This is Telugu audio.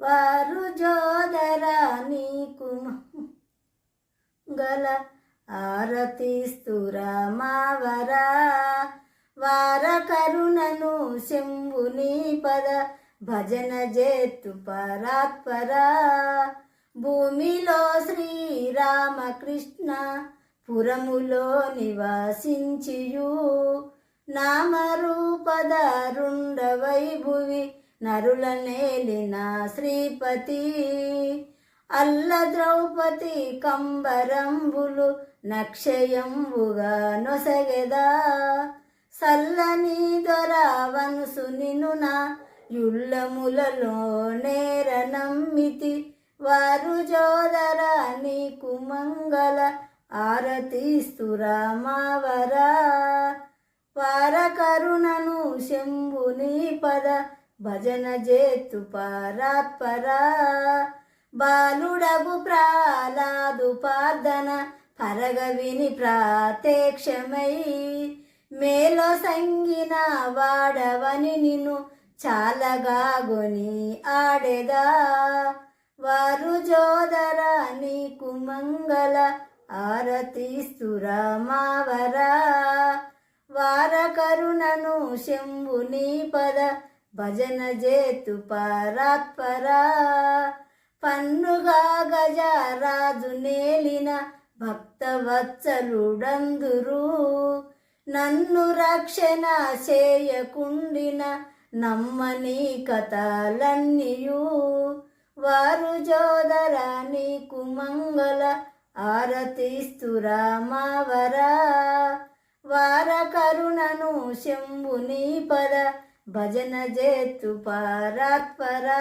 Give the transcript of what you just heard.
వారు జోదరా నీకు గల ఆరతిస్తురా మావరా వార కరుణను శంభుని పద భజన జేత్తు పరాత్పరా. భూమిలో శ్రీరామకృష్ణ పురములో నివాసించియు. నామరూపధరుండవై భువి నరులనేలిన శ్రీపతి అల్ల ద్రౌపది కంబరంబులు నక్షయంబుగా నొసగెదా. సల్లని దొర వనుసు యుల్లములలో నేర నమ్మితి వారు జోదర నీకు మంగళ ఆరతిస్తురా మావరా. వార కరుణను శంభుని పద భజన జేతు పరాత్పరా. బాలుడగు ప్రాలాదు పార్దన పరగ విని మేలో సంగిన వాడవని నిన్ను చాలగా గొని ఆడెదా. వారు జోదర నీకు మంగళ ఆరతిస్తురా మావరా వార కరుణను శంభుని పద భజన జేతు పరాత్పరా. పన్నుగా గజరాజు నేలిన భక్తవత్సలుడందురు. నన్ను రక్షణ చేయకుండిన నమ్మని కథలన్నీయు. వారు జోదర నీకు మంగళ ఆరతిస్తురా మావరా వార కరుణను శంభుని పద భజన జేతు పరాత్పరా.